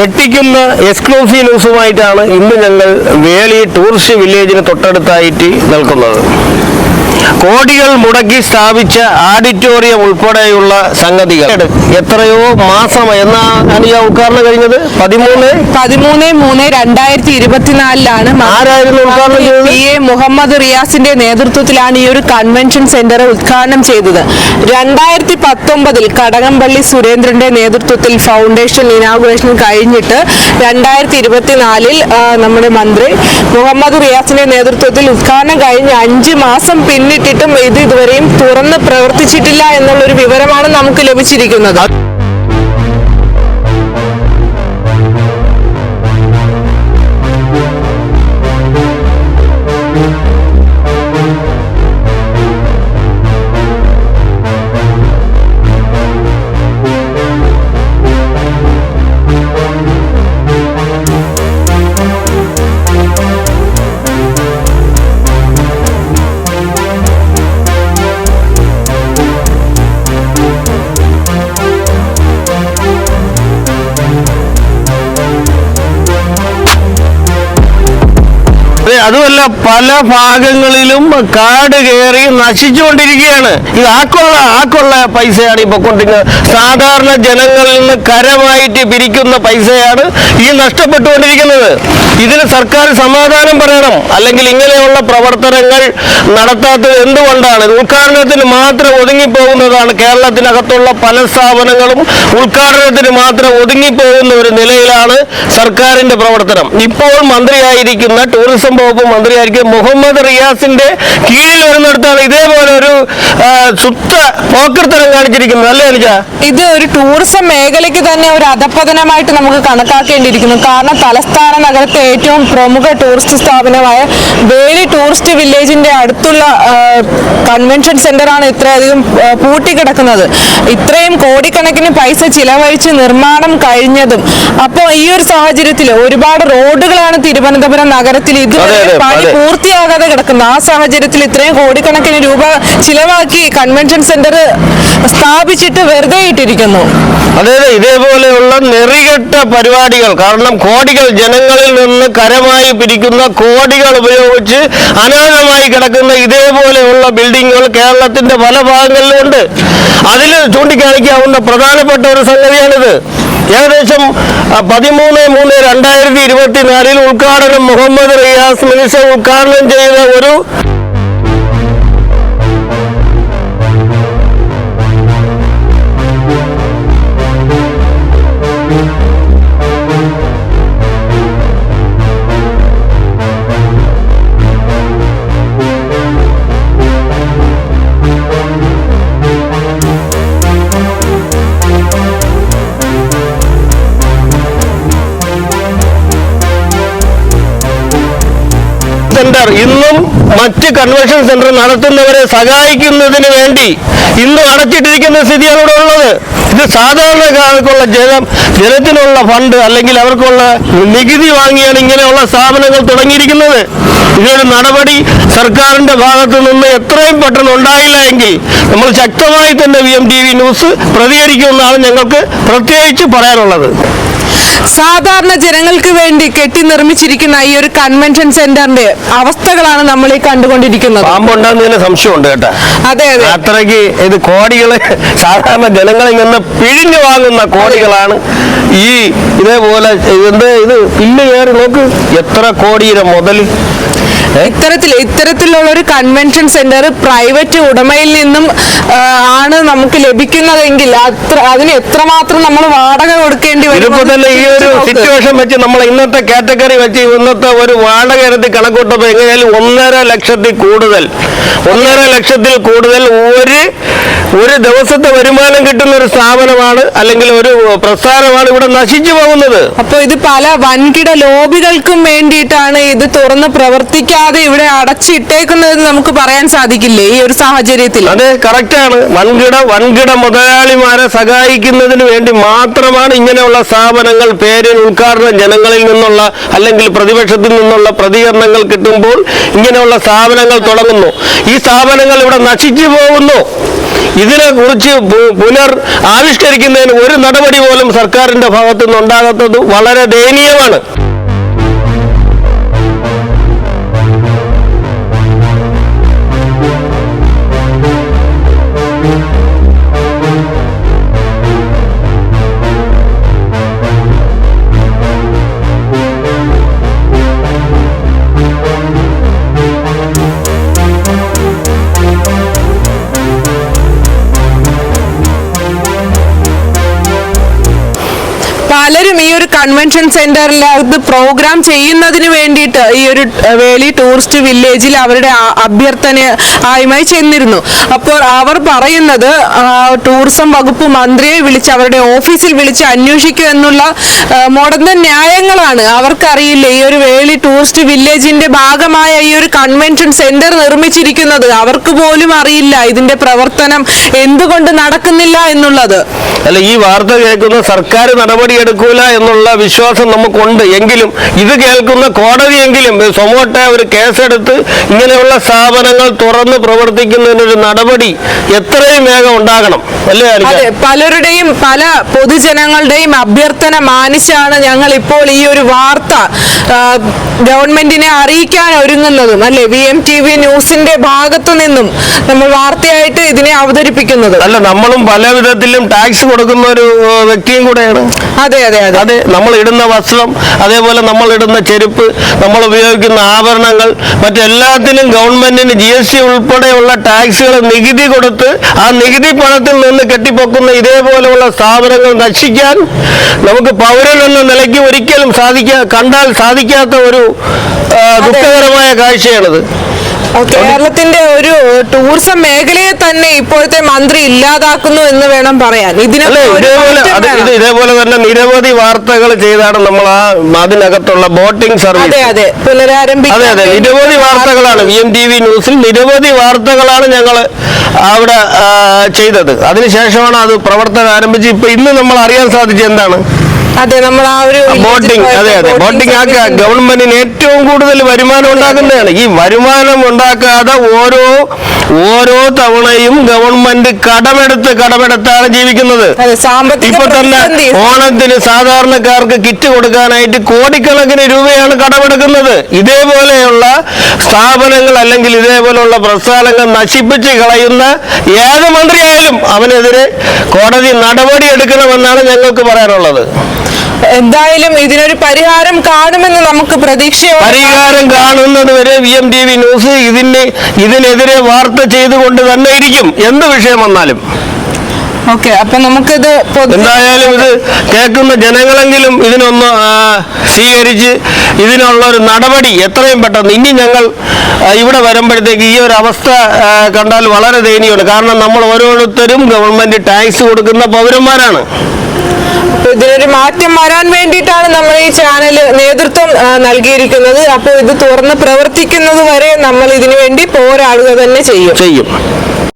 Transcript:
ഞെട്ടിക്കുന്ന എക്സ്ക്ലൂസീവ് ന്യൂസുമായിട്ടാണ് ഇന്ന് ഞങ്ങൾ വേളി ടൂറിസ്റ്റ് വില്ലേജിന് തൊട്ടടുത്തായിട്ട് നിൽക്കുന്നത്. കോടികൾ മുടക്കി സ്ഥാപിച്ച ആഡിറ്റോറിയം ഉൾപ്പെടെയുള്ള സംഗതികൾ. എത്രയോ മാസം എന്നാണ് ഈ ഉദ്ഘാടനം കഴിഞ്ഞത്? പതിമൂന്ന്? പതിമൂന്ന് മൂന്ന് രണ്ടായിരത്തി ഇരുപത്തിനാലിലാണ് ആരായിരുന്നു ഉദ്ഘാടനം ചെയ്തത്? പി. എ. മുഹമ്മദ് റിയാസിന്റെ നേതൃത്വത്തിലാണ് ഈ ഒരു കൺവെൻഷൻ സെന്റർ ഉദ്ഘാടനം ചെയ്തത്. രണ്ടായിരത്തി പത്തൊമ്പതിൽ കടകംപള്ളി സുരേന്ദ്രന്റെ നേതൃത്വത്തിൽ ഫൗണ്ടേഷൻ ഇനാഗുറേഷൻ കഴിഞ്ഞിട്ട് രണ്ടായിരത്തി ഇരുപത്തിനാലിൽ നമ്മുടെ മന്ത്രി മുഹമ്മദ് റിയാസിന്റെ നേതൃത്വത്തിൽ ഉദ്ഘാടനം കഴിഞ്ഞ് അഞ്ച് മാസം പിന്നിട്ടിട്ടും ഇത് ഇതുവരെയും തുറന്ന് പ്രവർത്തിച്ചിട്ടില്ല എന്നുള്ളൊരു വിവരമാണ് നമുക്ക് ലഭിച്ചിരിക്കുന്നത്. അതുമല്ല പല ഭാഗങ്ങളിലും കാട് കയറി നശിച്ചുകൊണ്ടിരിക്കുകയാണ്. ഇത് ആക്കുള്ള ആക്കൊള്ള പൈസയാണ് ഈ പൊക്കൊണ്ടിരിക്കുന്നത് സാധാരണ ജനങ്ങളിൽ നിന്ന് കരമായിട്ട് പിരിക്കുന്ന പൈസയാണ് ഈ നഷ്ടപ്പെട്ടുകൊണ്ടിരിക്കുന്നത്. ഇതിന് സർക്കാർ സമാധാനം പറയണം. അല്ലെങ്കിൽ ഇങ്ങനെയുള്ള പ്രവർത്തനങ്ങൾ നടത്താത്തത് എന്തുകൊണ്ടാണ്? ഉദ്ഘാടനത്തിന് മാത്രം ഒതുങ്ങിപ്പോകുന്നതാണ് കേരളത്തിനകത്തുള്ള പല സ്ഥാപനങ്ങളും ഉദ്ഘാടനത്തിന് മാത്രം ഒതുങ്ങിപ്പോകുന്ന ഒരു നിലയിലാണ് സർക്കാരിന്റെ പ്രവർത്തനം. ഇപ്പോൾ മന്ത്രിയായിരിക്കുന്ന ടൂറിസം വകുപ്പ് മന്ത്രിയായിരിക്കും. മുഹമ്മദ് റിയാസിന്റെ കീഴിൽ വരുന്നിടത്താണ് ഇതേപോലെ ഒരു ശുദ്ധ പോക്കർത്തരം കാണിച്ചിരിക്കുന്നത്. അല്ലേ അനുജ? ഇത് ഒരു ടൂറിസം മേഖലയ്ക്ക് തന്നെ ഒരു അധപ്പതനമായിട്ട് നമുക്ക് കണക്കാക്കേണ്ടിയിരിക്കുന്നു. കാരണം തലസ്ഥാന നഗരത്തെ ഏറ്റവും പ്രമുഖ ടൂറിസ്റ്റ് സ്ഥാപനമായ വേലി ടൂറിസ്റ്റ് വില്ലേജിന്റെ അടുത്തുള്ള കൺവെൻഷൻ സെന്ററാണ് ഇത്രയധികം പൂട്ടിക്കിടക്കുന്നത്. ഇത്രയും കോടിക്കണക്കിന് പൈസ ചിലവഴിച്ച് നിർമ്മാണം കഴിഞ്ഞതും. അപ്പോൾ ഈ ഒരു സാഹചര്യത്തിൽ ഒരുപാട് റോഡുകളാണ് തിരുവനന്തപുരം നഗരത്തിൽ ഇതുവരെ പണി. പൂർത്തിയാകാതെ കിടക്കുന്നു. ആ സാഹചര്യത്തിൽ ഇത്രയും കോടിക്കണക്കിന് രൂപ ചിലവാക്കി കൺവെൻഷൻ സെന്റർ സ്ഥാപിച്ചിട്ട് വെറുതെ ഇട്ടിരിക്കുന്നു. അതെ അതെ ഇതേപോലെയുള്ള നെറികെട്ട പരിപാടികൾ കാരണം കോടികൾ ജനങ്ങളിൽ നിന്ന് കരമായി പിരിക്കുന്ന കോടികൾ ഉപയോഗിച്ച് അനാഥമായി കിടക്കുന്ന ഇതേപോലെയുള്ള ബിൽഡിങ്ങുകൾ കേരളത്തിന്റെ പല ഭാഗങ്ങളിലുണ്ട് അതിൽ ചൂണ്ടിക്കാണിക്കാവുന്ന പ്രധാനപ്പെട്ട ഒരു സംഗതിയാണിത്. ഏകദേശം പതിമൂന്ന് മൂന്ന് രണ്ടായിരത്തി ഇരുപത്തിനാലിൽ ഉദ്ഘാടനം മുഹമ്മദ് റിയാസ് മിനിസ്റ്റർ ഉദ്ഘാടനം ചെയ്ത ഒരു സെന്റർ ഇന്നും മറ്റ് കൺവെൻഷൻ സെന്റർ നടത്തുന്നവരെ സഹായിക്കുന്നതിന് വേണ്ടി ഇന്നും അടച്ചിട്ടിരിക്കുന്ന സ്ഥിതിയാണ് ഇവിടെ ഉള്ളത്. ഇത് സാധാരണക്കാർക്കുള്ള ജനം ജനത്തിനുള്ള ഫണ്ട് അല്ലെങ്കിൽ അവർക്കുള്ള നികുതി വാങ്ങിയാണ് ഇങ്ങനെയുള്ള സ്ഥാപനങ്ങൾ തുടങ്ങിയിരിക്കുന്നത്. ഇതിനൊരു നടപടി സർക്കാരിന്റെ ഭാഗത്തു നിന്ന് എത്രയും പെട്ടെന്ന് ഉണ്ടായില്ല എങ്കിൽ നമ്മൾ ശക്തമായി തന്നെ V M T V news പ്രതികരിക്കുമെന്നാണ് ഞങ്ങൾക്ക് പ്രത്യേകിച്ച് പറയാനുള്ളത്. സാധാരണ ജനങ്ങൾക്ക് വേണ്ടി കെട്ടി നിർമ്മിച്ചിരിക്കുന്ന ഈ ഒരു കൺവെൻഷൻ സെന്ററിന്റെ അവസ്ഥകളാണ് നമ്മൾ ഈ കണ്ടുകൊണ്ടിരിക്കുന്നത്. പാമ്പുണ്ടെന്നതിന് സംശയമുണ്ട് കേട്ടോ. അതെ അതെ. അത്രയ്ക്ക് ഇത് കോടികൾ സാധാരണ ജനങ്ങളിൽ നിന്ന് പിഴിഞ്ഞു വാങ്ങുന്ന കോടികളാണ് ഈ ഇതേപോലെ ഇത് പില്ല് കയറി നോക്ക് എത്ര കോടിയുടെ മുതൽ ഇത്തരത്തിൽ ഇത്തരത്തിലുള്ള ഒരു കൺവെൻഷൻ സെന്റർ പ്രൈവറ്റ് ഉടമയിൽ നിന്നും ആണ് നമുക്ക് ലഭിക്കുന്നതെങ്കിൽ അത്ര അതിന് എത്രമാത്രം നമ്മൾ വാടക കൊടുക്കേണ്ടി വരും ഈ ഒരു സിറ്റുവേഷൻ വെച്ച് നമ്മൾ ഇന്നത്തെ കാറ്റഗറി വെച്ച് ഇന്നത്തെ ഒരു വാടക ഇനത്തിൽ കണക്കൂട്ടപ്പോൾ എങ്ങനെയാലും ഒന്നര ലക്ഷത്തിൽ കൂടുതൽ ഒന്നര ലക്ഷത്തിൽ കൂടുതൽ ഒരു ഒരു ദിവസത്തെ വരുമാനം കിട്ടുന്ന ഒരു സ്ഥാപനമാണ് അല്ലെങ്കിൽ ഒരു പ്രസ്ഥാനമാണ് ഇവിടെ നശിച്ചു പോകുന്നത്. അപ്പൊ ഇത് പല വൻകിട ലോബികൾക്കും വേണ്ടിയിട്ടാണ് ഇത് തുറന്ന് പ്രവർത്തിക്കാതെ ഇവിടെ അടച്ചിട്ടേക്കുന്നതെന്ന് നമുക്ക് പറയാൻ സാധിക്കില്ലേ ഈ ഒരു സാഹചര്യത്തിൽ? അതെ കറക്റ്റാണ് വൻകിട വൻകിട മുതലാളിമാരെ സഹായിക്കുന്നതിന് വേണ്ടി മാത്രമാണ് ഇങ്ങനെയുള്ള സ്ഥാപനങ്ങൾ പേരിൽ ഉദ്ഘാടനം ജനങ്ങളിൽ നിന്നുള്ള അല്ലെങ്കിൽ പ്രതിപക്ഷത്തിൽ നിന്നുള്ള പ്രതികരണങ്ങൾ കിട്ടുമ്പോൾ ഇങ്ങനെയുള്ള സ്ഥാപനങ്ങൾ തുടങ്ങുന്നു. ഈ സ്ഥാപനങ്ങൾ ഇവിടെ നശിച്ചു പോകുന്നു. ഇതിനെ കുറിച്ച് പുനർ ആവിഷ്കരിക്കുന്നതിന് ഒരു നടപടി പോലും സർക്കാരിന്റെ ഭാഗത്തു വളരെ ദയനീയമാണ്. പലരും ഈ ഒരു കൺവെൻഷൻ സെന്ററിൽ അത് പ്രോഗ്രാം ചെയ്യുന്നതിന് വേണ്ടിയിട്ട് ഈ ഒരു വേളി ടൂറിസ്റ്റ് വില്ലേജിൽ അവരുടെ അഭ്യർത്ഥന ആയുമായി ചെന്നിരുന്നു. അപ്പോൾ അവർ പറയുന്നത് ടൂറിസം വകുപ്പ് മന്ത്രിയെ വിളിച്ച് അവരുടെ ഓഫീസിൽ വിളിച്ച് അന്വേഷിക്കുക എന്നുള്ള മോഡേൺ ന്യായങ്ങളാണ്. അവർക്കറിയില്ല ഈ ഒരു വേളി ടൂറിസ്റ്റ് വില്ലേജിന്റെ ഭാഗമായ ഈ ഒരു കൺവെൻഷൻ സെന്റർ നിർമ്മിച്ചിരിക്കുന്നത്. അവർക്ക് പോലും അറിയില്ല ഇതിന്റെ പ്രവർത്തനം എന്തുകൊണ്ട് നടക്കുന്നില്ല എന്നുള്ളത്. അല്ല ഈ വാർത്ത കേൾക്കുന്ന സർക്കാർ നടപടിയെടുക്കൂല എന്നുള്ള വിശ്വാസം നമുക്കുണ്ട്. എങ്കിലും ഇത് കേൾക്കുന്ന കോടതിയെങ്കിലും സൊമോട്ട ഒരു കേസെടുത്ത് ഇങ്ങനെയുള്ള സ്ഥാപനങ്ങൾ തുറന്ന് പ്രവർത്തിക്കുന്നതിനൊരു നടപടി എത്രയും വേഗം ഉണ്ടാകണം. അല്ലേ പലരുടെയും പല പൊതുജനങ്ങളുടെയും അഭ്യർത്ഥന മാനിച്ചാണ് ഞങ്ങൾ ഇപ്പോൾ ഈ ഒരു വാർത്ത ഗവൺമെന്റിനെ അറിയിക്കാൻ ഒരുങ്ങുന്നതും അല്ലെ? വി എം ടി വി ന്യൂസിന്റെ ഭാഗത്തു നിന്നും നമ്മൾ വാർത്തയായിട്ട് ഇതിനെ അവതരിപ്പിക്കുന്നത്. അല്ല നമ്മളും പല വിധത്തിലും ടാക്സ് കൊടുക്കുന്ന ഒരു വ്യക്തിയും കൂടെയാണ്. അതെ അതെ നമ്മൾ ഇടുന്ന വസ്ത്രം അതേപോലെ നമ്മൾ ഇടുന്ന ചെരുപ്പ് നമ്മൾ ഉപയോഗിക്കുന്ന ആഭരണങ്ങൾ മറ്റെല്ലാത്തിനും ഗവൺമെന്റിന് ജി എസ് ടി ഉൾപ്പെടെയുള്ള ടാക്സുകൾ നികുതി കൊടുത്ത് ആ നികുതി പണത്തിൽ നിന്ന് കെട്ടിപ്പൊക്കുന്ന ഇതേപോലെയുള്ള സ്ഥാപനങ്ങൾ നശിക്കാൻ നമുക്ക് പൗരൻ എന്ന നിലയ്ക്ക് ഒരിക്കലും സാധിക്കാ കണ്ടാൽ സാധിക്കാത്ത ഒരു ദുഃഖകരമായ കാഴ്ചയാണിത്. കേരളത്തിന്റെ ഒരു ടൂറിസം മേഖലയെ തന്നെ ഇപ്പോഴത്തെ മന്ത്രി ഇല്ലാതാക്കുന്നു എന്ന് വേണം പറയാൻ. ഇതിനെ ഇതേപോലെ മാറ്റം ഇത് ഇതേപോലെ തന്നെ നിരവധി വാർത്തകൾ ചെയ്താണ് നമ്മൾ ആ അതിനകത്തുള്ള ബോട്ടിംഗ് സർവീസ്. അതെ. അതെ പുനരാരംഭിക്കാൻ അതെ അതെ. നിരവധി വാർത്തകളാണ് വി എം ടി വി ന്യൂസിൽ നിരവധി വാർത്തകളാണ് ഞങ്ങൾ അവിടെ ചെയ്തത്. അതിനുശേഷമാണ് അത് പ്രവർത്തനം ആരംഭിച്ച് ഇപ്പൊ ഇന്ന് നമ്മൾ അറിയാൻ സാധിച്ചത് എന്താണ്? അതെ നമ്മൾ ആ ഒരു ബോട്ടിംഗ് അതെ അതെ. ബോട്ടിംഗ് ആക്കുക ഗവൺമെന്റിന് ഏറ്റവും കൂടുതൽ വരുമാനം ഉണ്ടാക്കുന്നതാണ്. ഈ വരുമാനം ഉണ്ടാക്കാതെ ഓരോ ഓരോ തവണയും ഗവൺമെന്റ് കടമെടുത്ത് കടമെടുത്താണ് ജീവിക്കുന്നത്. ഇപ്പൊ തന്നെ ഓണത്തിന് സാധാരണക്കാർക്ക് കിറ്റ് കൊടുക്കാനായിട്ട് കോടിക്കണക്കിന് രൂപയാണ് കടമെടുക്കുന്നത്. ഇതേപോലെയുള്ള സ്ഥാപനങ്ങൾ അല്ലെങ്കിൽ ഇതേപോലെയുള്ള പ്രസ്ഥാനങ്ങൾ നശിപ്പിച്ച് കളയുന്ന ഏത് മന്ത്രിയായാലും അവനെതിരെ കോടതി നടപടി എടുക്കണമെന്നാണ് ഞങ്ങൾക്ക് പറയാനുള്ളത്. എന്തായാലും ഇതിനൊരു പരിഹാരം കാണുമെന്ന് നമുക്ക് പ്രതീക്ഷയോടെ പരിഹാരം കാണുന്നത് വരെ V M T V news ഇതിന് ഇതിനെതിരെ വാർത്ത ചെയ്തുകൊണ്ട് തന്നെ ഇരിക്കും എന്ത് വിഷയം വന്നാലും. ഓക്കെ അപ്പൊ നമുക്കിത് എന്തായാലും ഇത് കേൾക്കുന്ന ജനങ്ങളെങ്കിലും ഇതിനൊന്ന് സ്വീകരിച്ച് ഇതിനുള്ള ഒരു നടപടി എത്രയും പെട്ടെന്ന്. ഇനി ഞങ്ങൾ ഇവിടെ വരുമ്പോഴത്തേക്ക് ഈ ഒരു അവസ്ഥ കണ്ടാൽ വളരെ ദയനീയമാണ്. കാരണം നമ്മൾ ഓരോരുത്തരും ഗവൺമെന്റ് ടാക്സ് കൊടുക്കുന്ന പൗരന്മാരാണ്. ഇതിനൊരു മാറ്റം വരാൻ വേണ്ടിയിട്ടാണ് നമ്മൾ ഈ ചാനൽ നേതൃത്വം നൽകിയിരിക്കുന്നത്. അപ്പോൾ ഇത് തുറന്ന് പ്രവർത്തിക്കുന്നത് വരെ നമ്മൾ ഇതിനു വേണ്ടി പോരാടുക തന്നെ ചെയ്യും. ചെയ്യും.